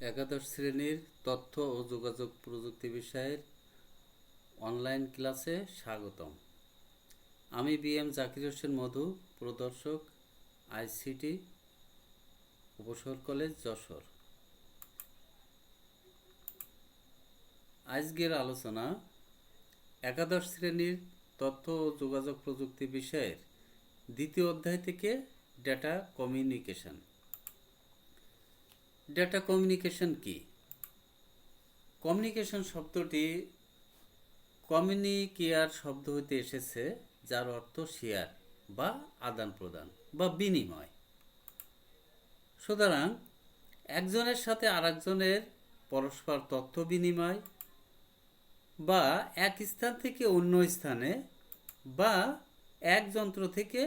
একাদশ শ্রেণির তথ্য ও যোগাযোগ প্রযুক্তি বিষয়ের অনলাইন ক্লাসে স্বাগতম। আমি বি এম জাকির হোসেন মধু, প্রদর্শক, আইসিটি উপসর কলেজ, যশোর। আজকের আলোচনা একাদশ শ্রেণির তথ্য ও যোগাযোগ প্রযুক্তি বিষয়ের দ্বিতীয় অধ্যায় থেকে ডেটা কমিউনিকেশন ডেটা কমিউনিকেশন কি? কমিউনিকেশন শব্দটি কমিউনিকেয়ার শব্দ হইতে এসেছে, যার অর্থ শেয়ার বা আদান প্রদান বা বিনিময়। সুতরাং একজনের সাথে আরেকজনের পরস্পর তথ্য বিনিময় বা এক স্থান থেকে অন্য স্থানে বা এক যন্ত্র থেকে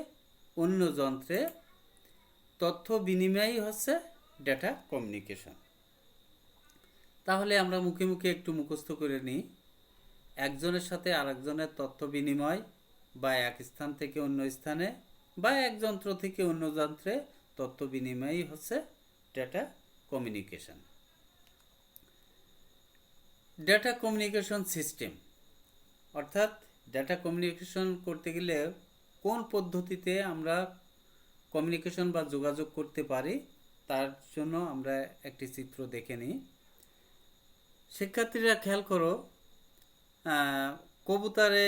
অন্য যন্ত্রে তথ্য বিনিময়ই হচ্ছে ডেটা কমিউনিকেশন তাহলে আমরা মুখে মুখে একটু মুখস্থ করে নিই। একজনের সাথে আরেকজনের তথ্য বিনিময় বা এক স্থান থেকে অন্য স্থানে বা এক যন্ত্র থেকে অন্য যন্ত্রে তথ্য বিনিময়ই হচ্ছে data communication data communication system অর্থাৎ ডেটা কমিউনিকেশন করতে গেলে কোন পদ্ধতিতে আমরা কমিউনিকেশন বা যোগাযোগ করতে পারি তার জন্য আমরা একটি চিত্র দেখে নিই। শিক্ষার্থীরা খেয়াল করো কবুতারে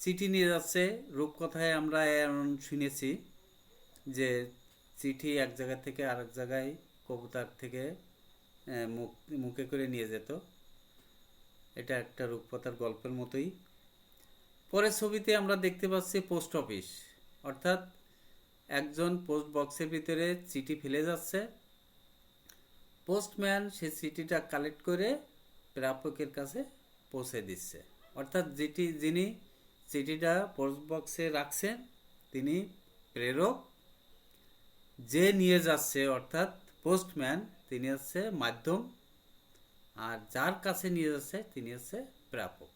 চিঠি নিয়ে যাচ্ছে, রূপকথায় আমরা এমন শুনেছি যে চিঠি এক জায়গা থেকে আরেক জায়গায় কবুতার থেকে মুখ, মুখে করে নিয়ে যেত। এটা একটা রূপকথার গল্পের মতোই। পরের ছবিতে আমরা দেখতে পাচ্ছি পোস্ট অফিস, অর্থাৎ একজন পোস্ট বক্সের ভিতরে চিঠি ফেলে যাচ্ছে। পোস্টম্যান সে চিঠিটা কালেক্ট করে প্রাপকের কাছে পৌঁছে দিচ্ছে। অর্থাৎ যেটি যিনি চিঠিটা পোস্ট বক্সে রাখছেন, তিনি প্রেরক। যে নিয়ে যাচ্ছে, অর্থাৎ পোস্টম্যান, তিনি হচ্ছে মাধ্যম। আর যার কাছে নিয়ে যাচ্ছে, তিনি হচ্ছে প্রাপক।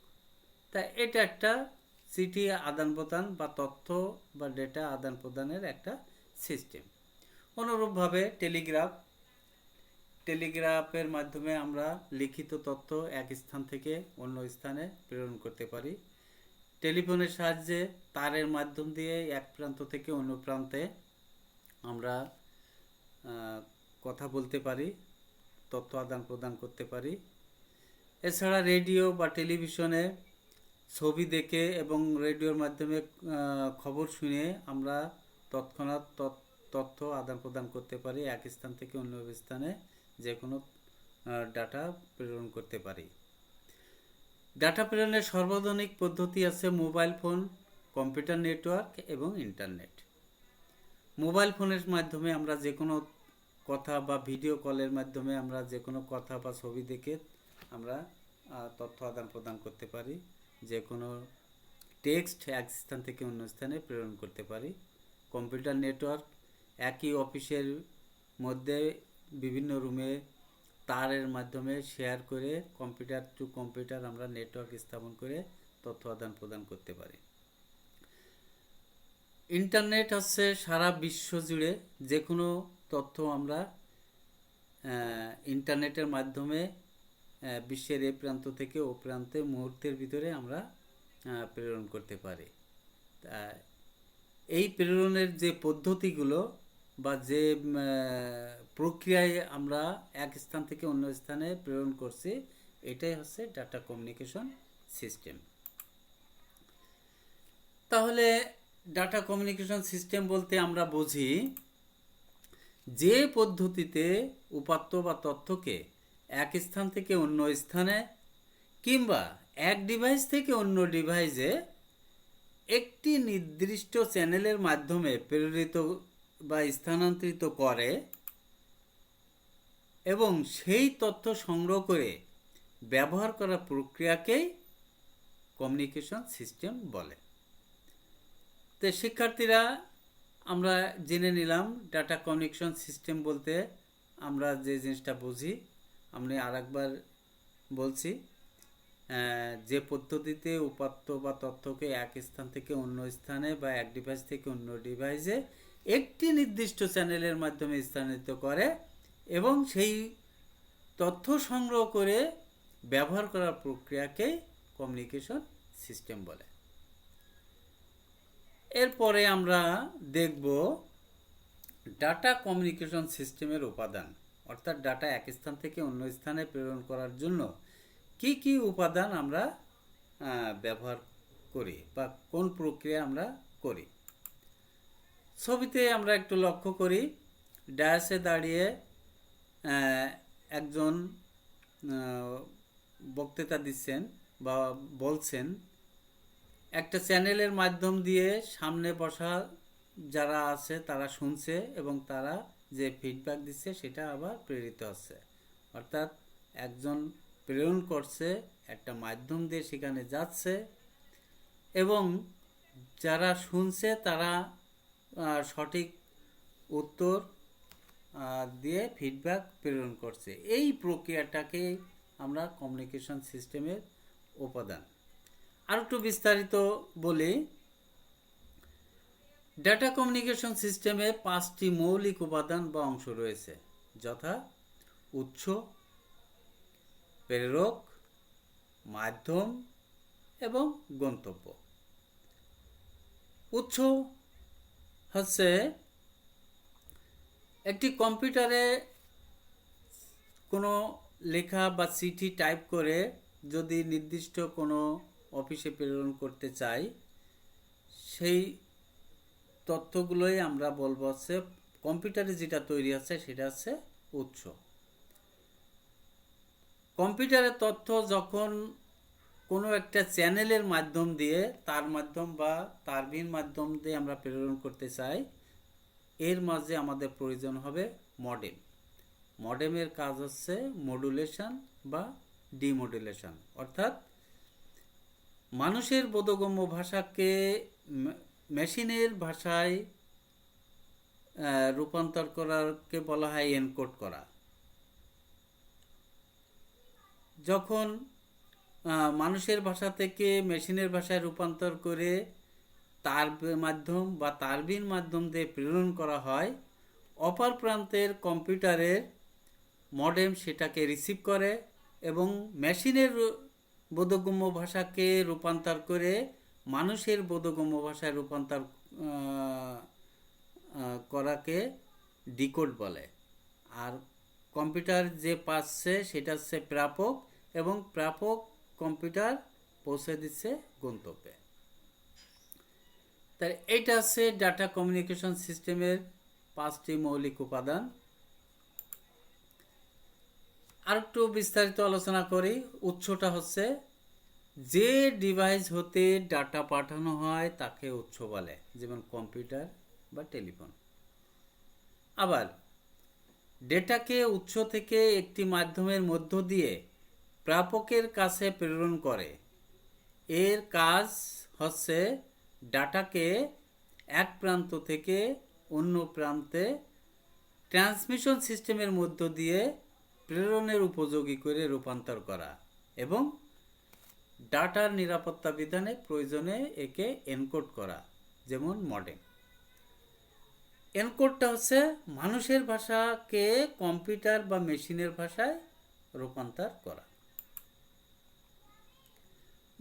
তা এটা একটা চিঠি আদান প্রদান বা তথ্য বা ডেটা আদান প্রদানের একটা সিস্টেম। অনুরূপভাবে টেলিগ্রাফ, টেলিগ্রাফের মাধ্যমে আমরা লিখিত তথ্য এক স্থান থেকে অন্য স্থানে প্রেরণ করতে পারি। টেলিফোনের সাহায্যে তারের মাধ্যম দিয়ে এক প্রান্ত থেকে অন্য প্রান্তে আমরা কথা বলতে পারি, তথ্য আদান প্রদান করতে পারি। এছাড়া রেডিও বা টেলিভিশনে ছবি দেখে এবং রেডিওর মাধ্যমে খবর শুনে আমরা তৎক্ষণাৎ তৎ- তথ্য আদান প্রদান করতে পারি, এক স্থান থেকে অন্য স্থানে যে কোনো ডাটা প্রেরণ করতে পারি। ডাটা প্রেরণের সর্বাধুনিক পদ্ধতি আছে মোবাইল ফোন, কম্পিউটার নেটওয়ার্ক এবং ইন্টারনেট। মোবাইল ফোনের মাধ্যমে আমরা যে কোনো কথা বা ভিডিও কলের মাধ্যমে আমরা যে কোনো কথা বা ছবি দেখে আমরা তথ্য আদান প্রদান করতে পারি। যে কোনো টেক্সট এক স্থান থেকে অন্য স্থানে প্রেরণ করতে পারি। কম্পিউটার নেটওয়ার্ক একই অফিসের মধ্যে বিভিন্ন রুমে তারের মাধ্যমে শেয়ার করে কম্পিউটার টু কম্পিউটার আমরা নেটওয়ার্ক স্থাপন করে তথ্য আদান প্রদান করতে পারি। ইন্টারনেট হচ্ছে সারা বিশ্ব জুড়ে যে কোনো তথ্য আমরা ইন্টারনেটের মাধ্যমে বিশ্বের এ প্রান্ত থেকে ও প্রান্তে মুহূর্তের ভিতরে আমরা প্রেরণ করতে পারি। এই প্রেরণের যে পদ্ধতিগুলো বা যে প্রক্রিয়ায় আমরা এক স্থান থেকে অন্য স্থানে প্রেরণ করছি, এটাই হচ্ছে ডাটা কমিউনিকেশন সিস্টেম তাহলে ডাটা কমিউনিকেশন সিস্টেম বলতে আমরা বুঝি, যে পদ্ধতিতে উপাত্ত বা তথ্যকে এক স্থান থেকে অন্য স্থানে কিংবা এক ডিভাইস থেকে অন্য ডিভাইসে একটি নির্দিষ্ট চ্যানেলের মাধ্যমে প্রেরিত বা স্থানান্তরিত করে এবং সেই তথ্য সংগ্রহ করে ব্যবহার করা প্রক্রিয়াকেই কমিউনিকেশন সিস্টেম বলে। তো শিক্ষার্থীরা, আমরা জেনে নিলাম ডাটা কমিউনিকেশন সিস্টেম বলতে আমরা যে জিনিসটা বুঝি আমি আরেকবার বলছি যে পদ্ধতিতে উপাত্ত বা তথ্যকে এক স্থান থেকে অন্য স্থানে বা এক ডিভাইস থেকে অন্য ডিভাইসে একটি নির্দিষ্ট চ্যানেলের মাধ্যমে স্থানান্তরিত করে এবং সেই তথ্য সংগ্রহ করে ব্যবহার করার প্রক্রিয়াকে কমিউনিকেশন সিস্টেম বলে। এরপরে আমরা দেখব ডাটা কমিউনিকেশন সিস্টেমের উপাদান। অর্থাৎ ডাটা এক স্থান থেকে অন্য স্থানে প্রেরণ করার জন্য কি কি উপাদান আমরা ব্যবহার করি বা কোন প্রক্রিয়া আমরা করি? ছবিতে আমরা একটু লক্ষ্য করি, ডায়াসে দাঁড়িয়ে একজন বক্তৃতা দিচ্ছেন বা বলছেন। একটা চ্যানেলের মাধ্যম দিয়ে সামনে বসা যারা আছে তারা শুনছে এবং তারা যে ফিডব্যাক দিচ্ছে সেটা আবার প্রেরিত হচ্ছে। অর্থাৎ একজন প্রেরণ করছে, একটা মাধ্যম দিয়ে সেখানে যাচ্ছে এবং যারা শুনছে তারা সঠিক উত্তর দিয়ে ফিডব্যাক প্রেরণ করছে। এই প্রক্রিয়াটাকে আমরা কমিউনিকেশন সিস্টেমের উপাদান। আর একটু বিস্তারিত বলি ডাটা কমিউনিকেশন সিস্টেমে পাঁচটি মৌলিক উপাদান বা অংশ রয়েছে। যথা উৎস, প্রেরক, মাধ্যম এবং গন্তব্য। উৎস হচ্ছে একটি কম্পিউটারে কোনো লেখা বা চিঠি টাইপ করে যদি নির্দিষ্ট কোনো অফিসে প্রেরণ করতে চাই, সেই তথ্যগুলোই আমরা বলব হচ্ছে, কম্পিউটারে যেটা তৈরি হচ্ছে সেটা হচ্ছে উৎস। কম্পিউটারের তথ্য যখন কোনো একটা চ্যানেলের মাধ্যম দিয়ে, তার মাধ্যম বা তারবিন মাধ্যম দিয়ে আমরা প্রেরণ করতে চাই, এর মাঝে আমাদের প্রয়োজন হবে মডেম। মডেমের কাজ হচ্ছে মডুলেশন বা ডিমডুলেশন। অর্থাৎ মানুষের বোধগম্য ভাষাকে মেশিনের ভাষায় রূপান্তর করাকে বলা হয় এনকোড করা। যখন মানুষের ভাষা থেকে মেশিনের ভাষায় রূপান্তর করে তার মাধ্যম বা তারবিন মাধ্যম দিয়ে প্রেরণ করা হয়, অপার প্রান্তের কম্পিউটারের মডেম সেটাকে রিসিভ করে এবং মেশিনের বোধগম্য ভাষাকে রূপান্তর করে মানুষের বোধগম্য ভাষায় রূপান্তর করাকে ডিকোড বলে। আর কম্পিউটার যে পাচ্ছে সেটা হচ্ছে প্রাপক এবং প্রাপক কম্পিউটার পৌঁছে দিচ্ছে গন্তব্যে। তাই এইটা হচ্ছে ডাটা কমিউনিকেশন সিস্টেমের পাঁচটি মৌলিক উপাদান। আর একটু বিস্তারিত আলোচনা করি। উৎসটা হচ্ছে যে ডিভাইস হতে ডাটা পাঠানো হয়, তাকে উৎস বলে, যেমন কম্পিউটার বা টেলিফোন আবার ডেটাকে উৎস থেকে একটি মাধ্যমের মধ্য দিয়ে প্রাপকের কাছে প্রেরণ করে। এর কাজ হচ্ছে ডাটাকে এক প্রান্ত থেকে অন্য প্রান্তে ট্রান্সমিশন সিস্টেমের মধ্য দিয়ে প্রেরণের উপযোগী করে রূপান্তর করা এবং ডাটার নিরাপত্তা বিধানে প্রয়োজনে একে এনকোড করা, যেমন মডেম। এনকোডটা হচ্ছে মানুষের ভাষাকে কম্পিউটার বা মেশিনের ভাষায় রূপান্তর করা।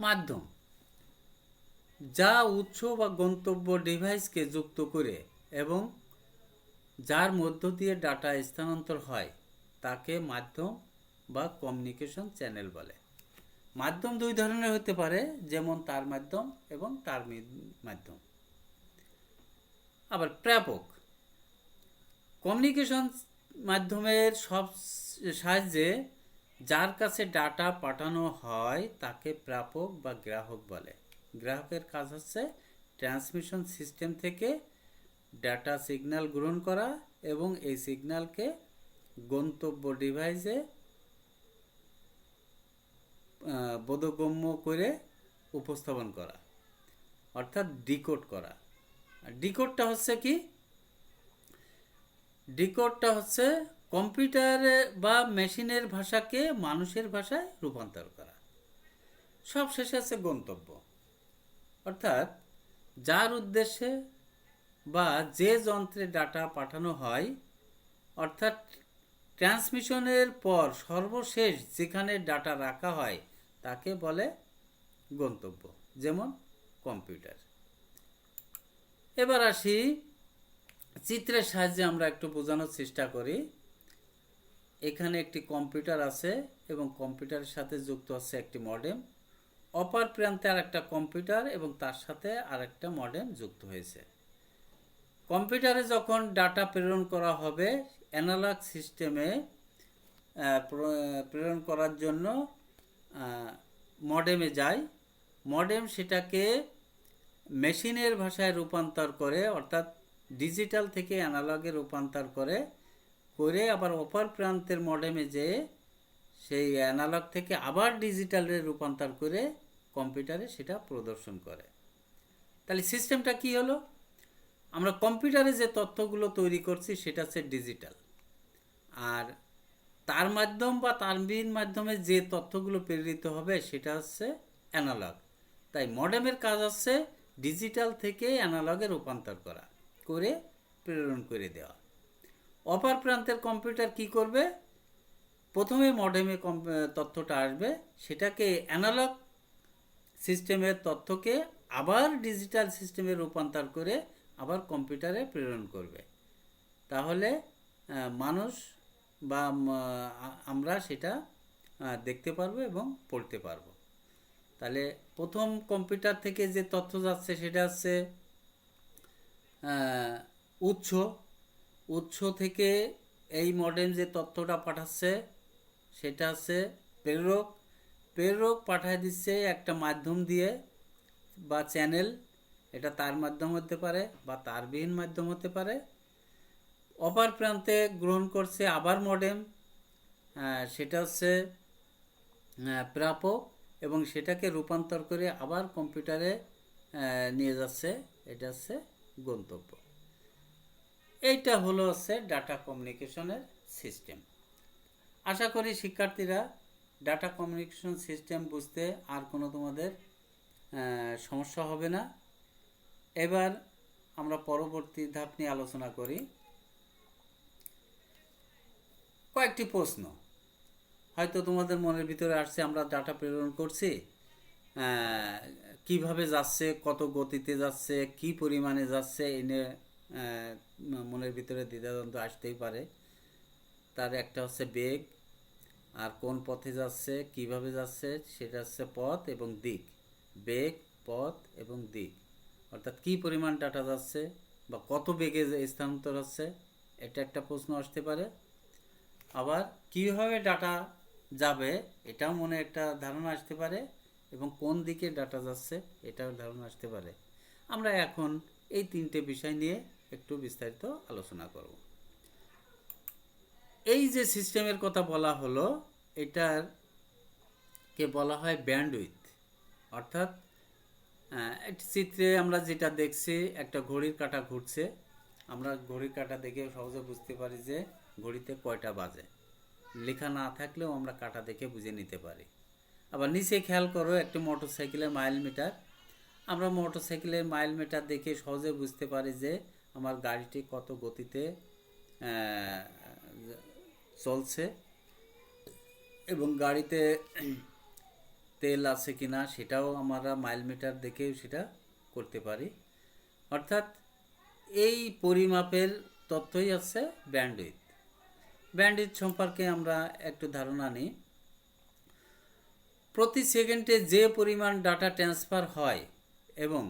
মাধ্যম। যা উৎস বা গন্তব্য ডিভাইসকে যুক্ত করে এবং যার মধ্য দিয়ে ডাটা স্থানান্তর হয়, তাকে মাধ্যম বা কমিউনিকেশন চ্যানেল বলে। মাধ্যম দুই ধরনের হতে পারে, যেমন তার মাধ্যম এবং তার মাধ্যম। আবার প্রাপক। কমিউনিকেশন মাধ্যমের সব সাহায্যে যার কাছে ডাটা পাঠানো হয়, তাকে প্রাপক বা গ্রাহক বলে। গ্রাহকের কাজ হচ্ছে ট্রান্সমিশন সিস্টেম থেকে ডাটা সিগন্যাল গ্রহণ করা এবং এই সিগন্যালকে গন্তব্য ডিভাইসে বোধগম্য করে উপস্থাপন করা, অর্থাৎ ডিকোড করা। ডিকোডটা হচ্ছে কি? ডিকোডটা হচ্ছে কম্পিউটারে বা মেশিনের ভাষাকে মানুষের ভাষায় রূপান্তর করা। সব শেষে আছে গন্তব্য। অর্থাৎ যার উদ্দেশ্যে বা যে যন্ত্রে ডাটা পাঠানো হয়, অর্থাৎ ট্রান্সমিশনের পর সর্বশেষ যেখানে ডাটা রাখা হয় তাকে বলে গন্তব্য, যেমন কম্পিউটার। এবার আসি চিত্রের সাহায্যে আমরা একটু বোঝানোর চেষ্টা করি। এখানে একটি কম্পিউটার আছে এবং কম্পিউটারের সাথে যুক্ত আছে একটি মডেম। অপার প্রান্তে আর একটা কম্পিউটার এবং তার সাথে আর একটা মডেম যুক্ত হয়েছে। কম্পিউটারে যখন ডাটা প্রেরণ করা হবে, অ্যানালগ সিস্টেমে প্রেরণ করার জন্য মডেমে যায়। মডেম সেটাকে মেশিনের ভাষায় রূপান্তর করে, অর্থাৎ ডিজিটাল থেকে অ্যানালগে রূপান্তর করে করে আবার অপর প্রান্তের মডেমে যেয়ে সেই অ্যানালগ থেকে আবার ডিজিটালে রূপান্তর করে কম্পিউটারে সেটা প্রদর্শন করে। তাহলে সিস্টেমটা কি হলো? আমরা কম্পিউটারে যে তথ্যগুলো তৈরি করছি সেটা হচ্ছে ডিজিটাল। আর তার মাধ্যম বা তারবিন মাধ্যমে যে তথ্যগুলো প্রেরিত হবে সেটা হচ্ছে অ্যানালগ তাই মডেমের কাজ হচ্ছে ডিজিটাল থেকে অ্যানালগে রূপান্তর করা, করে প্রেরণ করে দেওয়া। অপার প্রান্তের কম্পিউটার কি করবে? প্রথমে মডেমে তথ্যটা আসবে, সেটাকে অ্যানালগ সিস্টেমের তথ্যকে আবার ডিজিটাল সিস্টেমে রূপান্তর করে আবার কম্পিউটারে প্রেরণ করবে। তাহলে মানুষ বা আমরা সেটা দেখতে পারব এবং পড়তে পারব। তাহলে প্রথম কম্পিউটার থেকে যে তথ্য যাচ্ছে সেটা হচ্ছে উৎস। উৎস থেকে এই মডেম যে তথ্যটা পাঠাচ্ছে, সেটা হচ্ছে প্রেরক। প্রেরক পাঠায় দিচ্ছে একটা মাধ্যম দিয়ে বা চ্যানেল এটা তার মাধ্যম হতে পারে বা তারবিহীন মাধ্যম হতে পারে। অপর প্রান্তে গ্রহণ করছে আবার মডেম সেটা হচ্ছে প্রাপক এবং সেটাকে রূপান্তর করে আবার কম্পিউটারে নিয়ে যাচ্ছে, এটা হচ্ছে গন্তব্য। এইটা হলো হচ্ছে ডাটা কমিউনিকেশনের সিস্টেম। আশা করি শিক্ষার্থীরা ডাটা কমিউনিকেশন সিস্টেম বুঝতে আর কোনো তোমাদের সমস্যা হবে না। এবার আমরা পরবর্তী ধাপ নিয়ে আলোচনা করি। কয়েকটি প্রশ্ন। হয়তো তোমাদের মনের ভিতরে আসছে, আমরা ডাটা প্রেরণ করছি কীভাবে যাচ্ছে, কত গতিতে যাচ্ছে, কি পরিমাণে যাচ্ছে, এনে মনের ভিতরে দ্বিধাদ্বন্দ্ব আসতেই পারে। তার একটা হচ্ছে বেগ, আর কোন পথে যাচ্ছে, কীভাবে যাচ্ছে, সেটা হচ্ছে পথ এবং দিক। বেগ, পথ এবং দিক। অর্থাৎ কি পরিমাণ ডাটা যাচ্ছে বা কত বেগে স্থানান্তর হচ্ছে, এটা একটা প্রশ্ন আসতে পারে। আবার কীভাবে ডাটা যাবে এটাও মনে একটা ধারণা আসতে পারে এবং কোন দিকে ডাটা যাচ্ছে এটাও ধারণা আসতে পারে। আমরা এখন এই তিনটে বিষয় নিয়ে একটু বিস্তারিত আলোচনা করব। এই যে সিস্টেমের কথা বলা হলো এটার কে বলা হয় ব্যান্ডউইথ অর্থাৎ একটি চিত্রে আমরা যেটা দেখছি, একটা ঘড়ির কাঁটা ঘুরছে। আমরা ঘড়ির কাঁটা দেখে সহজে বুঝতে পারি যে ঘড়িতে কয়টা বাজে? লেখা না থাকলেও আমরা কাটা দেখে বুঝে নিতে পারি। আবার নিচে খেয়াল করো, একটি মোটর সাইকেলের মাইল মিটার। আমরা মোটর সাইকেলের মাইল মিটার দেখে সহজে বুঝতে পারি যে আমার গাড়িটি কত গতিতে চলছে এবং গাড়িতে তেল আছে কি না সেটাও আমরা মাইল মিটার দেখেও সেটা করতে পারি। অর্থাৎ এই পরিমাপের তথ্যই আছে ব্যান্ডউইথ। ব্যান্ডউইথ সম্পর্কে আমরা একটু ধারণা নিই। প্রতি সেকেন্ডে যে পরিমাণ ডাটা ট্রান্সফার হয় এবং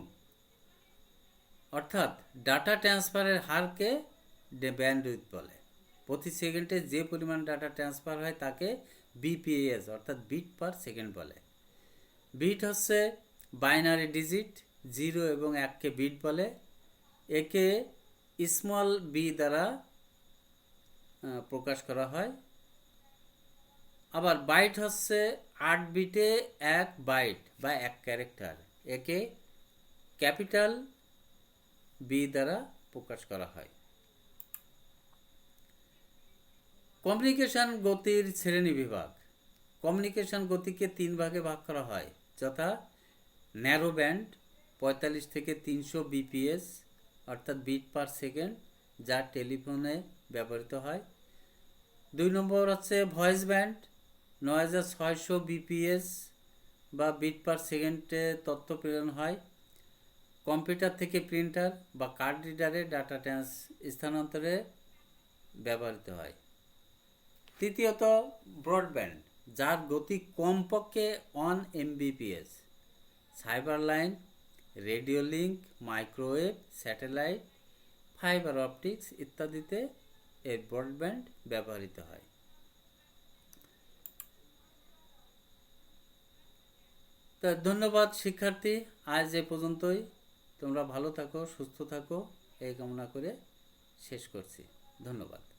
অর্থাৎ ডাটা ট্রান্সফারের হারকে ব্যান্ডউইথ বলে। প্রতি সেকেন্ডে যে পরিমাণ ডাটা ট্রান্সফার হয় তাকে বিপিএস অর্থাৎ বিট পার সেকেন্ড বলে। বিট হচ্ছে বাইনারি ডিজিট জিরো এবং এককে বিট বলে। একে স্মল বি দ্বারা প্রকাশ করা হয়। আবার বাইট হচ্ছে আট বিটে এক বাইট বা এক ক্যারেক্টার একে ক্যাপিটাল বি দ্বারা প্রকাশ করা হয়। কমিউনিকেশন গতির শ্রেণি বিভাগ কমিউনিকেশন গতিকে তিন ভাগে ভাগ করা হয়, যথা ন্যারো ব্যান্ড পঁয়তাল্লিশ থেকে তিনশো বিপিএস অর্থাৎ বিট পার সেকেন্ড যা টেলিফোনে ব্যবহৃত হয়। দুই নম্বর হচ্ছে ভয়েস ব্যান্ড, নয় হাজার ছয়শো বিপিএস বা বিট পার সেকেন্ডে তথ্য প্রেরণ হয়। কম্পিউটার থেকে প্রিন্টার বা কার্ড রিডারে ডাটা ট্রান্স স্থানান্তরে ব্যবহৃত হয়। তৃতীয়ত, ব্রডব্যান্ড, যার গতি কমপক্ষে one MBPS. Cyber line, radio link microwave, satellite, fibre optics ইত্যাদিতে এই ব্রডব্যান্ড ব্যবহৃত হয়। তা ধন্যবাদ শিক্ষার্থী, আজ এ পর্যন্তই। তোমরা ভালো থাকো, সুস্থ থাকো, এই কামনা করে শেষ করছি। ধন্যবাদ।